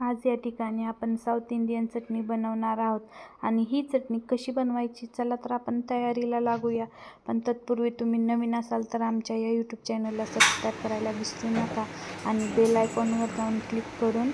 आज या ठिकाणी आपण साऊथ इंडियन चटणी बनवणार आहोत. आणि ही चटणी कशी बनवायची? चला तर आपण तयारीला लागूया. पण तत्पूर्वी तुम्ही नवीन असाल तर आमच्या या यूट्यूब चॅनलला सबस्क्राईब करायला विसरू नका. आणि बेल आयकॉनवर जाऊन क्लिक करून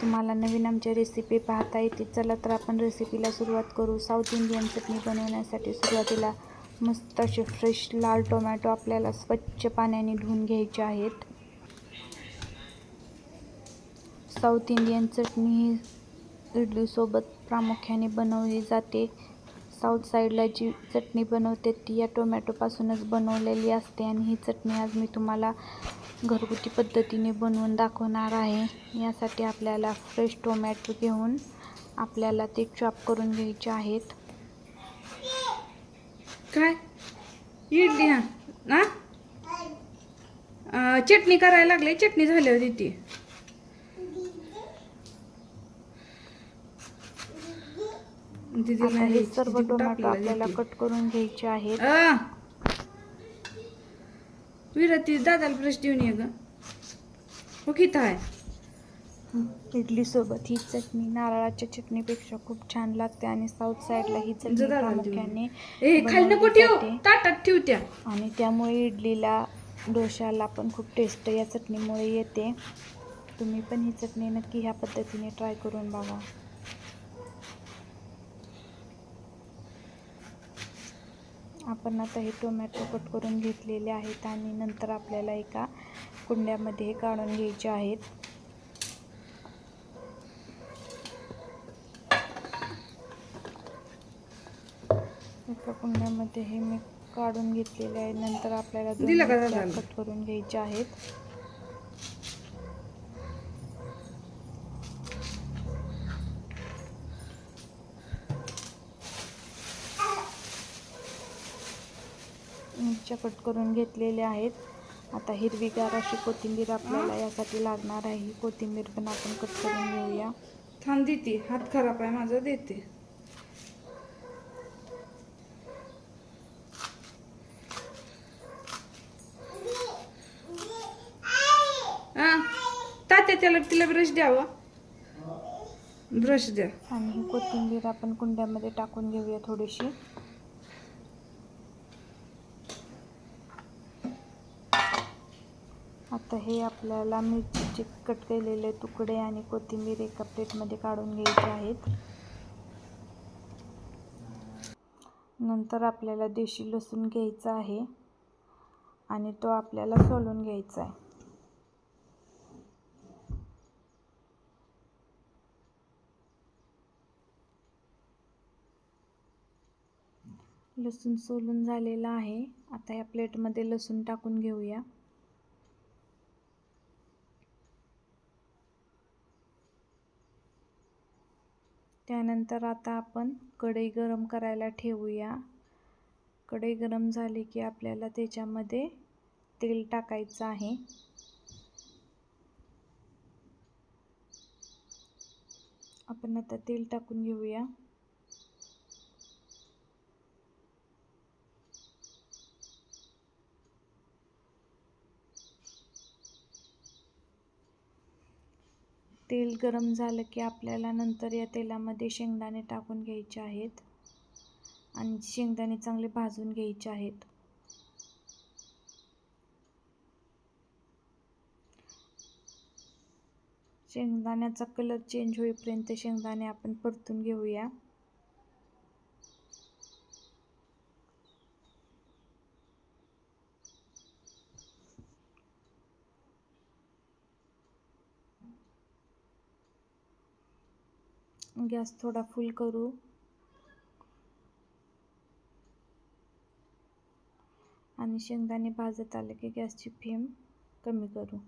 तुम्हाला नवीन आमच्या रेसिपी पाहता येते चला तर आपण रेसिपीला सुरुवात करू. साऊथ इंडियन चटणी बनवण्यासाठी सुरुवातीला मस्त असे फ्रेश लाल टोमॅटो आपल्याला स्वच्छ पाण्याने धुवून घ्यायचे आहेत. साऊथ इंडियन चटणी ही इडलीसोबत प्रामुख्याने बनवली जाते. साऊथ साईडला जी चटणी बनवते ती या टोमॅटोपासूनच बनवलेली असते आणि ही चटणी आज मी तुम्हाला घरगुती पद्धतीने बनवून दाखवणार आहे. यासाठी आपल्याला फ्रेश टोमॅटो घेऊन आपल्याला ते चॉप करून घ्यायचे आहेत. काय? इडली हा? ना चटणी करायला लागले? चटणी झाली होती ती. आता हे सर्व टोमॅटो आपल्याला कट करून घ्यायचे आहेत. विरती दादाला ब्रश देऊन ये ग. हो किती आहे इडलीसोबत ही चटणी नारळाच्या चटणीपेक्षा खूप छान लागते आणि साऊथ साईडला ही चटणी प्रामुख्याने खाली नको ठेव. ताटात ठेवत्या आणि त्यामुळे इडलीला डोशाला पण खूप टेस्ट या चटणीमुळे येते. तुम्ही पण ही चटणी नक्की ह्या पद्धतीने ट्राय करून बघा. आपण आता हे टोमॅटो कट करून घेतलेले आहेत आणि नंतर आपल्याला एका कुंड्यामध्ये हे काढून घ्यायचे आहेत. एका कुंड्यामध्ये हे मी काढून घेतलेले आहे. नंतर आपल्याला दोन? कट करून घ्यायच्या आहेत. मिरच्या कट करून घेतलेल्या आहेत. आता हिरवीगार अशी कोथिंबीर आपल्याला यासाठी लागणार आहे. ही कोथिंबीर पण आपण कट करून घेऊया. थांब देते. हात खराब आहे माझा देते. हा तात्या त्याला तिला ब्रश द्यावा. ब्रश द्या. आणि ही कोथिंबीर आपण कुंड्यामध्ये टाकून घेऊया थोडीशी. आता हे आपल्याला मिरचीचे कट केलेले तुकडे आणि कोथिंबीर एका प्लेटमध्ये काढून घ्यायचे आहेत. नंतर आपल्याला देशी लसूण घ्यायचा आहे आणि तो आपल्याला सोलून घ्यायचा आहे. लसूण सोलून झालेला आहे. आता या प्लेटमध्ये लसूण टाकून घेऊया. त्यानंतर आता आपण कढई गरम करायला ठेवूया. कढई गरम झाली की आपल्याला त्याच्यामध्ये तेल टाकायचं आहे. आपण आता तेल टाकून घेऊया. तेल गरम झालं की आपल्याला नंतर या तेलामध्ये शेंगदाणे टाकून घ्यायचे आहेत. आणि शेंगदाणे चांगले भाजून घ्यायचे आहेत. शेंगदाण्याचा कलर चेंज होईपर्यंत शेंगदाणे आपण परतून घेऊया. गॅस थोडा फुल करू. आणि शेंगदाणे भाजत आले की गॅसची फ्लेम कमी करू.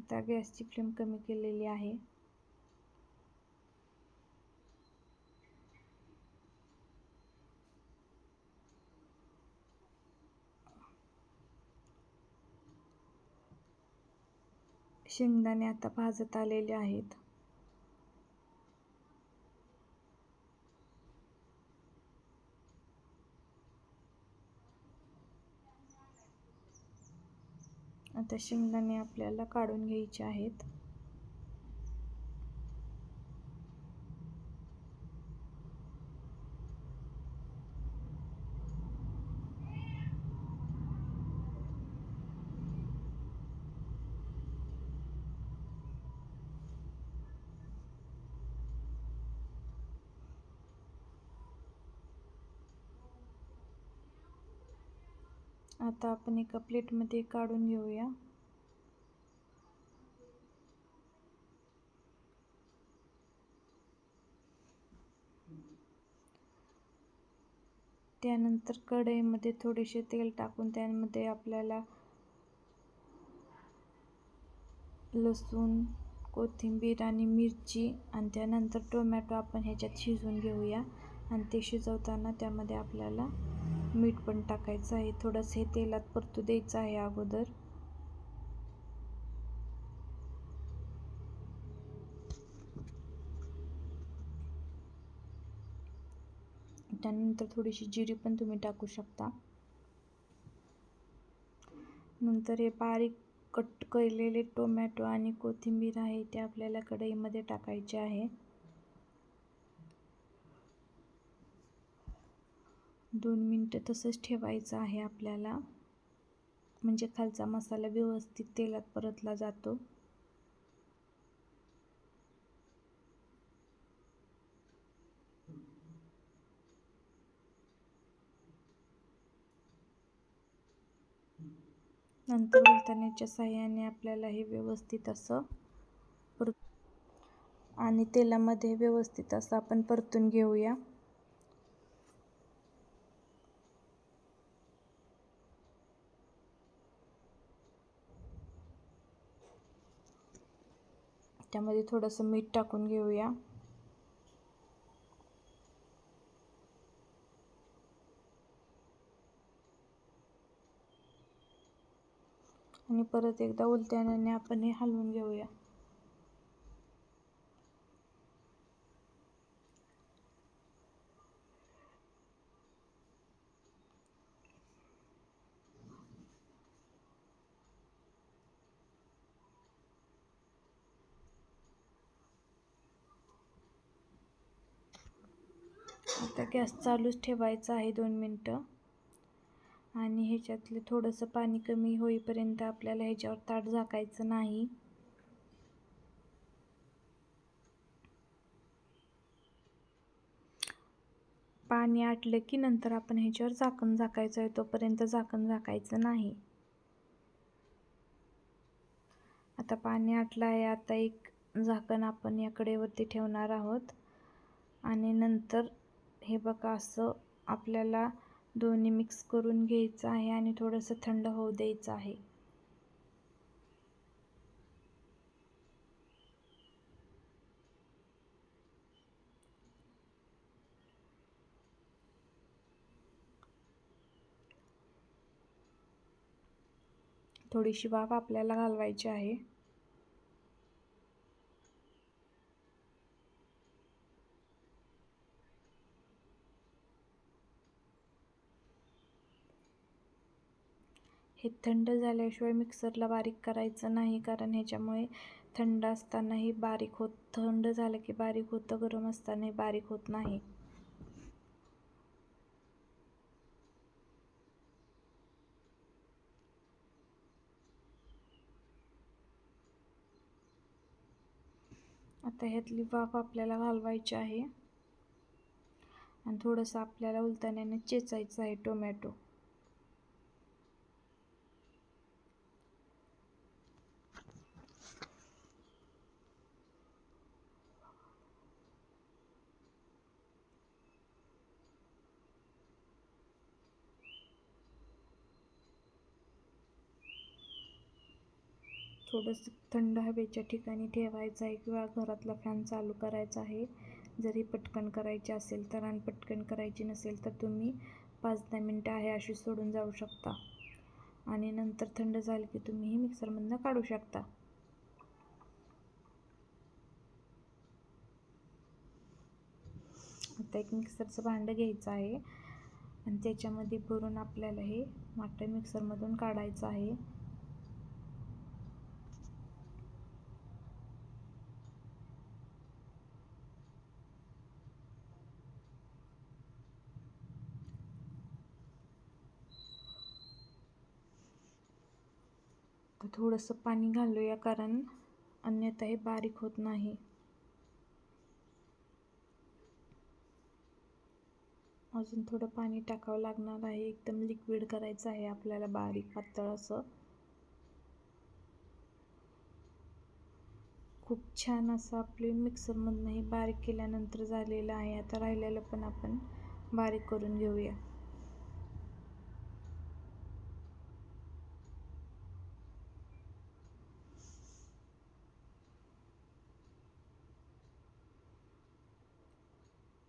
आता गॅसची फ्लेम कमी केलेली आहे. शेंगदाणे आता भाजत आलेले आहेत. आता शेंगदाणे आपल्याला काढून घ्यायचे आहेत. आता आपण एका प्लेटमध्ये काढून घेऊया. त्यानंतर कढईमध्ये थोडेसे तेल टाकून त्यामध्ये आपल्याला लसूण कोथिंबीर आणि मिरची आणि त्यानंतर टोमॅटो आपण ह्याच्यात शिजवून घेऊया. आणि ते शिजवताना त्यामध्ये आपल्याला मीठ पण टाकायचं आहे. थोडंसं हे तेलात परतू द्यायचं आहे अगोदर. त्यानंतर थोडीशी जिरी पण तुम्ही टाकू शकता. नंतर हे बारीक कट केलेले टोमॅटो आणि कोथिंबीर आहे ते आपल्याला कढईमध्ये टाकायचे आहे. दोन मिनटं तसंच ठेवायचं आहे आपल्याला. म्हणजे खालचा मसाला व्यवस्थित तेलात परतला जातो. नंतर उलताण्याच्या साह्याने आपल्याला हे व्यवस्थित असं परत आणि तेलामध्ये व्यवस्थित असं आपण परतून घेऊया. त्यामध्ये थोडंसं मीठ टाकून घेऊया. आणि परत एकदा उलट्याने आपण हे हलवून घेऊया. आता गॅस चालूच ठेवायचा आहे दोन मिनटं. आणि ह्याच्यातलं थोडंसं पाणी कमी होईपर्यंत आपल्याला ह्याच्यावर ताट झाकायचं नाही. पाणी आटलं की नंतर आपण ह्याच्यावर झाकण झाकायचं आहे तोपर्यंत झाकण झाकायचं नाही. आता पाणी आटलं आहे आता एक झाकण आपण या कडेवरती ठेवणार आहोत. आणि नंतर हे बघा असं आपल्याला दोन्ही मिक्स करून घ्यायचं आहे आणि थोडंसं थंड होऊ द्यायचं आहे. थोडीशी वाफ आपल्याला घालवायची आहे. हे थंड झाल्याशिवाय मिक्सरला बारीक करायचं नाही कारण ह्याच्यामुळे थंड असतानाही बारीक होत थंड झालं की बारीक होतं गरम असतानाही बारीक होत नाही. आता ह्यातली वाफ आपल्याला घालवायची आहे. आणि थोडंसं आपल्याला उलताण्याने चेचायचं आहे टोमॅटो. थोडंसं थंड हवेच्या ठिकाणी ठेवायचं आहे किंवा घरातला फॅन चालू करायचा आहे. जरी पटकन करायची असेल तर आणि पटकन करायची नसेल तर तुम्ही पाच दहा मिनटं आहे अशी सोडून जाऊ शकता. आणि नंतर थंड झालं की तुम्ही ही मिक्सरमधनं काढू शकता. आता एक मिक्सरचं भांडं घ्यायचं आहे. आणि त्याच्यामध्ये भरून आपल्याला हे वाटण मिक्सरमधून काढायचं आहे तर थोडंसं पाणी घालूया कारण अन्यथा हे बारीक होत नाही. अजून थोडं पाणी टाकावं लागणार आहे. एकदम लिक्विड करायचं आहे आपल्याला बारीक पातळ असं. खूप छान असं आपले मिक्सरमधनंही बारीक केल्यानंतर झालेलं आहे. आता राहिलेलं पण आपण बारीक करून घेऊया.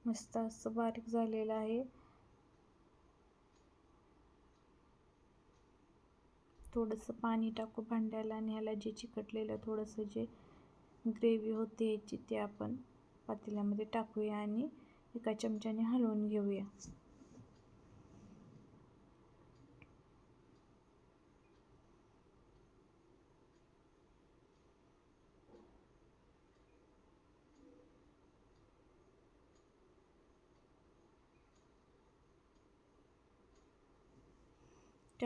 मस्त असं बारीक झालेलं आहे. थोडंसं पाणी टाकू भांड्याला आणि ह्याला जे चिकटलेलं थोडंसं जे ग्रेव्ही होते याची ते आपण पातेल्यामध्ये टाकूया आणि एका चमच्याने हलवून घेऊया.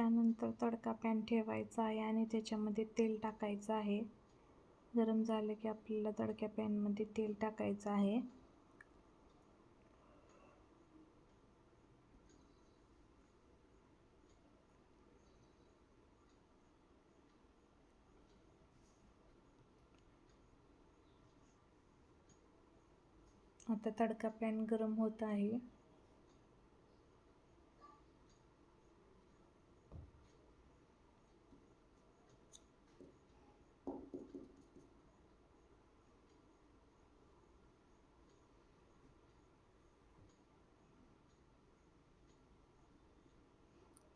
त्यानंतर तडका पॅन ठेवायचा आहे आणि त्याच्यामध्ये तेल टाकायचं आहे. गरम झालं की आपल्याला तडक्या पॅनमध्ये तेल टाकायचं आहे. आता तडका पॅन गरम होत आहे.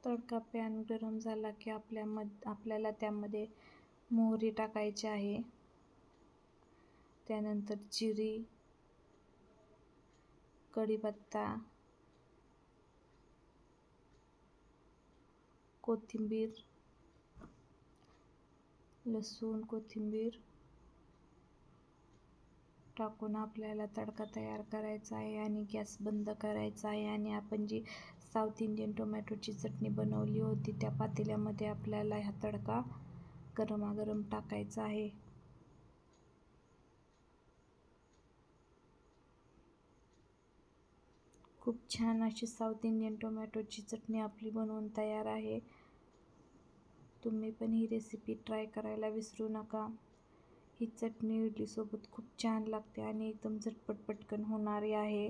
तडका पॅन गरम झाला की आपल्या मध आपल्याला त्यामध्ये मोहरी टाकायची आहे. त्यानंतर जिरी कढीपत्ता कोथिंबीर लसूण कोथिंबीर टाकून आपल्याला तडका तयार करायचा आहे आणि गॅस बंद करायचा आहे आणि आपण जी साऊथ इंडियन टोमॅटोची चटणी बनवली होती. त्या पातेल्यामध्ये आपल्याला हा तडका गरमागरम टाकायचा आहे. खूप छान अशी साऊथ इंडियन टोमॅटोची चटणी आपली बनवून तयार आहे. तुम्ही पण ही रेसिपी ट्राय करायला विसरू नका. ही चटणी इडलीसोबत खूप छान लागते आणि एकदम झटपट पटकन होणारी आहे.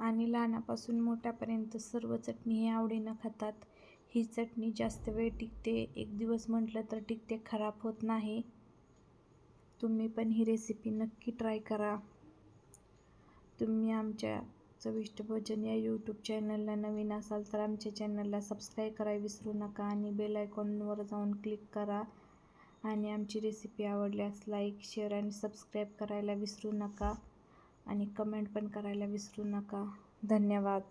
आणि लहानापासून मोठ्यापर्यंत सर्व चटणी ही आवडीनं खातात. ही चटणी जास्त वेळ टिकते. एक दिवस म्हटलं तर टिकते खराब होत नाही. तुम्ही पण ही रेसिपी नक्की ट्राय करा. तुम्ही आमच्या चविष्ट भोजन या यूट्यूब चॅनलला नवीन असाल तर आमच्या चॅनलला सबस्क्राईब करायला विसरू नका आणि बेल आयकॉनवर जाऊन क्लिक करा. आणि आमची रेसिपी आवडल्यास लाईक शेअर आणि सबस्क्राईब करायला विसरू नका. आणि कमेंट पण करायला विसरू नका. धन्यवाद.